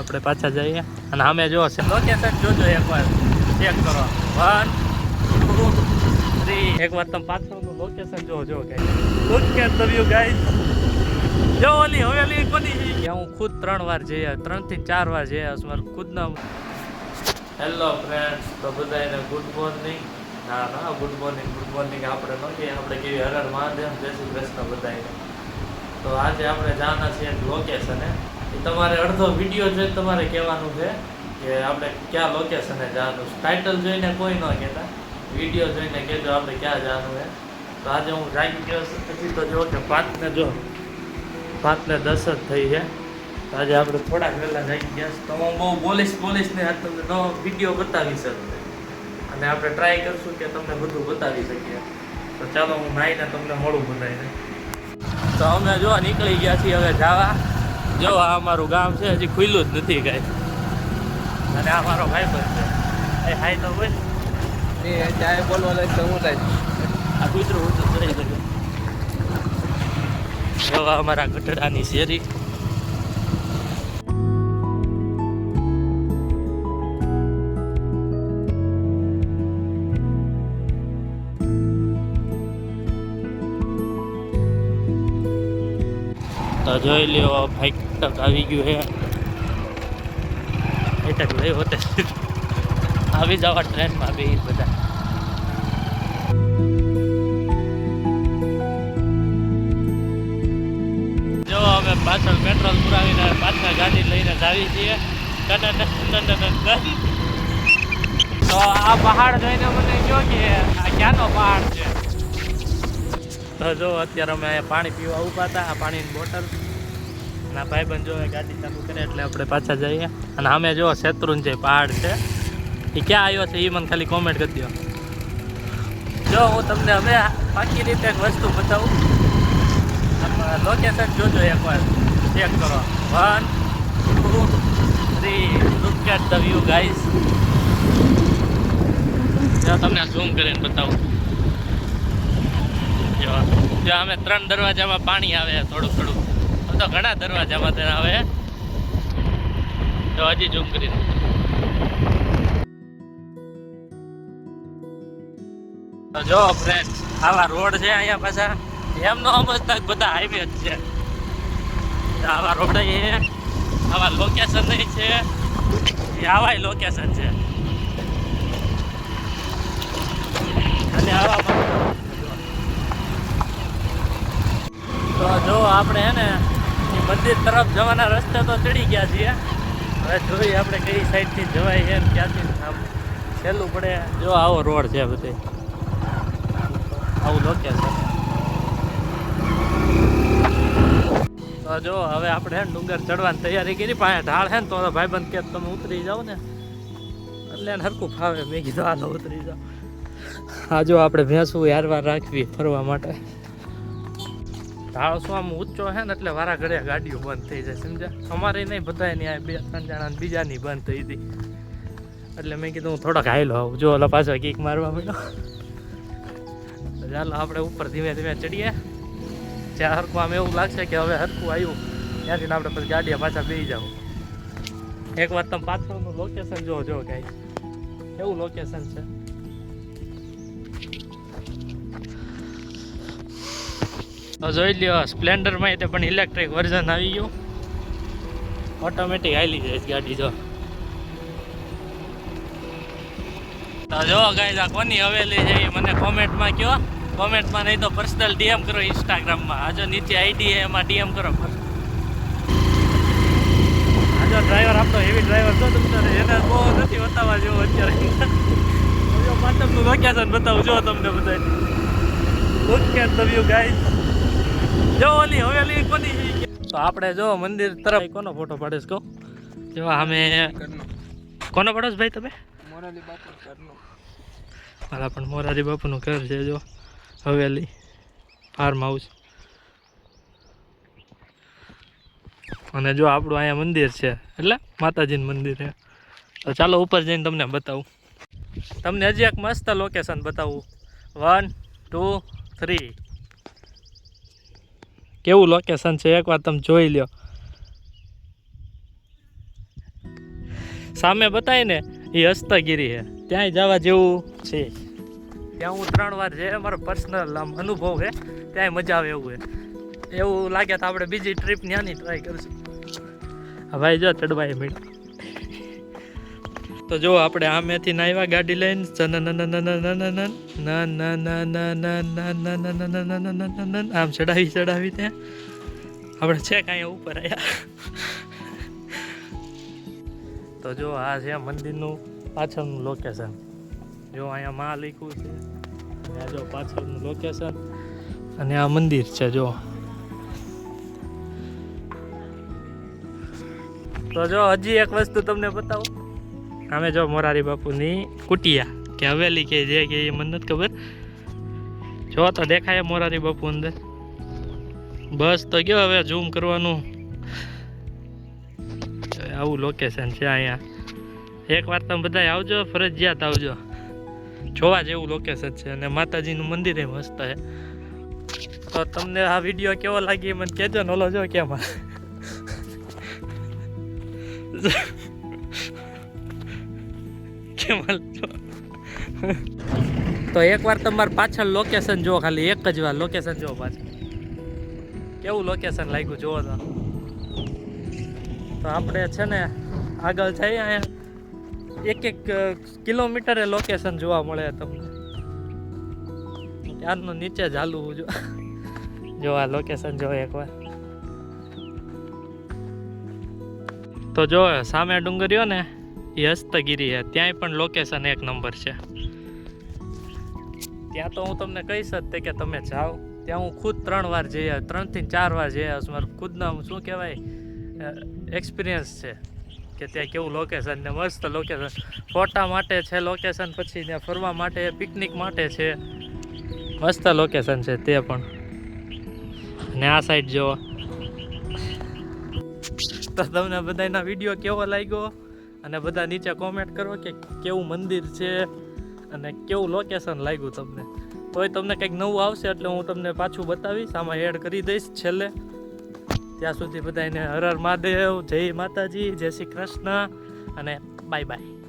આપણે પાછા જઈએ. અને અમે જો છે લોકેશન જોજો એકવાર. ચેક કરો. વન ટુ થ્રી એકવાર તમે પાછળનું લોકેશન જો જો કઈ ઓકે ધ ગાઈસ જો ઓલી હવેલી છે? કે હું ખુદ ત્રણ વાર જઈએ ત્રણથી ચાર વાર જઈએ મારું ખુદના. હેલો ફ્રેન્ડ્સ તો બધાને ગુડ મોર્નિંગ ના ના ગુડ મોર્નિંગ ગુડ મોર્નિંગ આપણે ન કહીએ આપણે કેવી હરર મહાદેવ જય શ્રી કૃષ્ણ બધાને તો આજે આપણે જાના છીએ લોકેશને તમારે અડધો વીડિયો જોઈને તમારે કહેવાનું છે કે આપણે ક્યાં લોકેશને જવાનું ટાઇટલ જોઈને કોઈ ન કહેતા. વીડિયો જોઈને કહેજો આપણે ક્યાં જવાનું છે. તો આજે હું જાગી ગયો પછી તો જો કે પાંચને જો, પાંચને દસ જ થઈ છે. તો આજે આપણે થોડાક વહેલા જાગી ગયા. તો હું બહુ બોલીશ બોલીશ ને તમને નવો વીડિયો બતાવી શકું. અને આપણે ટ્રાય કરશું કે તમને બધું બતાવી શકીએ. તો ચાલો હું નાઈને તમને મોડું બતાવીને તો અમે જો નીકળી ગયા છીએ હવે જવા. જો આ અમારું ગામ છે હજી ખુલ્લું જ નથી કાંઈ. અને આ મારો ભાઈ પણ છે. એ હાય તો હોય એ ચાય બોલવા લાગે તો હું થાય? આ કૂતરું તો ચડી ગયું જો અમારા ગઢડાની શેરી. તો જોઈ લ્યો, ભાઈ તક આવી ગયું હે. એટક લઈ હોતે. આવી જવા ટ્રેનમાં બે બધા. જો અમે પાછળ પેટ્રોલ પુરાવીને પાછળ ગાડી લઈને જાવી છીએ. તો આ પહાડ જોઈને મને કહો કે આ ક્યાંનો પહાડ છે? તો જો, અત્યારે અમે અહીંયા પાણી પીવા ઊભા હતા, આ પાણીની બોટલ. અને ભાઈબંધ જો ગાડી ચાલુ કરે એટલે આપણે પાછા જઈએ. અને અમે જો, શેત્રુંજય પહાડ છે. એ ક્યાં આવ્યો છે એ મને ખાલી કોમેન્ટ કરી દો જો, હું તમને હવે પાકી રીતે એક વસ્તુ બતાવું. લોકેશન જોજો એકવાર. ચેક કરો. One two three look at the view guys તમને ઝૂમ કરીને બતાવું. જો જો અમે ત્રણ દરવાજામાં પાણી આવે થોડું થોડું. તો ઘણા દરવાજામાં તેને આવે તો હજી ઝૂમ કરીને. જો ફ્રેન્ડ આવા રોડ છે અહીંયા પાછા. એમ નો સમજતા બધા હાઈવે જ છે. આવા રોડ આવા લોકેશન નહીં છે. એ આવા લોકેશન છે. અને આવા તો જો આપણે હે ને મંદિર તરફ જવાના રસ્તે તો ચડી ગયા છીએ. હવે જોઈએ આપણે કઈ સાઈડથી જવાય છે ક્યાંથી આમ સહેલું પડે. જો આવો રોડ છે બધે. આવું લોકેશન તો જો હવે આપણે ડુંગર ચડવાની તૈયારી કરી. પાસે ઢાળ છે ને તો ભાઈબંધ કે તમે ઉતરી જાઓ ને. એટલે એને હરખું ફાવે. મેં કીધું, હાલો, ઉતરી જાઓ. આજો આપણે ભેંસું યારવાર રાખવી ફરવા માટે. ઢાળ શું આમ ઊંચો છે ને એટલે વારા ઘડે ગાડીઓ બંધ થઈ જાય, સમજ્યા? અમારે નહીં બધાય નહીં બે ત્રણ જણા બીજાની બંધ થઈ હતી. એટલે મેં કીધું હું થોડોક હાયલો આવું. જો ઓલા પાછો કીક મારવા મળ્યો ચાલો આપણે ઉપર ધીમે ધીમે ચડીએ. જ્યાં હરકું આમ એવું લાગશે કે હવે હરકું આવ્યું ત્યાંથી આપણે પછી ગાડીએ પાછા બેસી જાવ એક વાર તમે પાછળનું લોકેશન જો જો કાંઈ એવું લોકેશન છે? જોઈ લ્યો, સ્પ્લેન્ડરમાં તે પણ ઇલેક્ટ્રિક વર્ઝન આવી ગયું. ઓટોમેટિક હાલી જાય ગાડી જો. તો જો ગાઈઝ આ કોની હવેલી છે મને કોમેન્ટમાં કહો કોમેન્ટમાં નહીં તો પર્સનલ ડીએમ કરો ઇન્સ્ટાગ્રામમાં આ જો નીચે આઈડી એમાં ડીએમ કરો આ જો ડ્રાઈવર આપતો હેવી ડ્રાઈવર છો તમને એને બહુ નથી બતાવવા જેવો અત્યારે. પાટણનું લોકેશન બતાવું, જો તમને બધાને. લુક એટ ધ જો ઓલી હવેલી કોની છે તો આપણે જો મંદિર તરફ કોનો ફોટો પાડીશ કહો? જો અમે કોનો પાડો ભાઈ તમે? મોરાલી બાપુ કરનો મારા પણ મોરારી બાપુનું ઘર છે જો હવેલી ફાર્મ હાઉસ અને જો આપણું અહીંયા મંદિર છે એટલે માતાજીનું મંદિર છે. તો ચાલો ઉપર જઈને તમને બતાવું. તમને હજી એક મસ્ત લોકેશન બતાવું. વન ટુ થ્રી કેવું લોકેશન છે? એકવાર તમે જોઈ લ્યો. સામે બતાય ને એ હસ્તગીરી છે. ત્યાંય જવા જેવું છે. ત્યાં હું ત્રણ વાર છે, મારો પર્સનલ આમ અનુભવ છે. ત્યાંય મજા આવે એવું છે. એવું લાગે તો આપણે બીજી ટ્રીપ ત્યાંની ટ્રાય કરશું. ભાઈ, જો ચડવાય મીટ તો જો આપણે આ મેથી નાહવા ગાડી લઈને આમ ચડાવી ચડાવી ત્યાં આપણે છે કાંઈ ઉપર આવ્યા તો જો આ છે મંદિરનું પાછળનું લોકેશન જો અહીંયા માં લીખું છે અને જો પાછળનું લોકેશન અને આ મંદિર છે જો તો જો હજી એક વસ્તુ તમને બતાવું અમે જો મોરારી બાપુની કુટિયા કે હવેલી કે જે કે એ મને નથી ખબર. જો તો દેખાય મોરારી બાપુ અંદર. બસ તો ગયો હવે ઝૂમ કરવાનું. આવું લોકેશન છે અહીંયા. એક વાર તમે બધા આવજો, ફરજિયાત આવજો. જોવા જેવું લોકેશન છે અને માતાજીનું મંદિર એ મસ્ત છે. તો તમને આ વીડિયો કેવો લાગી મને કહેજો ને ઓલો જો કેમ કેમ હાલતો? તો એકવાર તમારે પાછળ લોકેશન જુઓ, ખાલી એક જ વાર લોકેશન જુઓ પાછળ. કેવું લોકેશન લાગ્યું જુઓ તો. તો આપણે છે ને આગળ જઈએ અહીંયા. એક એક કિલોમીટરે લોકેશન જોવા મળે તમને. ત્યારનું નીચે હાલવું જો. જો આ લોકેશન જો એકવાર. તો જો, સામે ડુંગરીઓ ને એ હસ્તગીરી છે ત્યાંય પણ લોકેશન એક નંબર છે. ત્યાં તો હું તમને કહીશ જ તે કે તમે જાઓ. ત્યાં હું ખુદ ત્રણ વાર જઈ ત્રણથી ચાર વાર જઈ આવ્યો. મારું ખુદના શું કહેવાય એક્સપિરિયન્સ છે કે ત્યાં કેવું લોકેશન ને મસ્ત લોકેશન ફોટા માટે છે લોકેશન પછી ત્યાં ફરવા માટે પિકનિક માટે છે. મસ્ત લોકેશન છે તે પણ. ને આ સાઈડ જો તો તમને બધાના વીડિયો કેવો લાગ્યો? અને બધા નીચે કોમેન્ટ કરો કે કેવું મંદિર છે અને કેવું લોકેશન લાગ્યું તમને. તોય તમને કંઈક નવું આવશે એટલે હું તમને પાછું બતાવીશ. આમાં એડ કરી દઈશ છેલ્લે. ત્યાં સુધી બધાને હર હર મહાદેવ, જય માતાજી, જય શ્રી કૃષ્ણ અને બાય બાય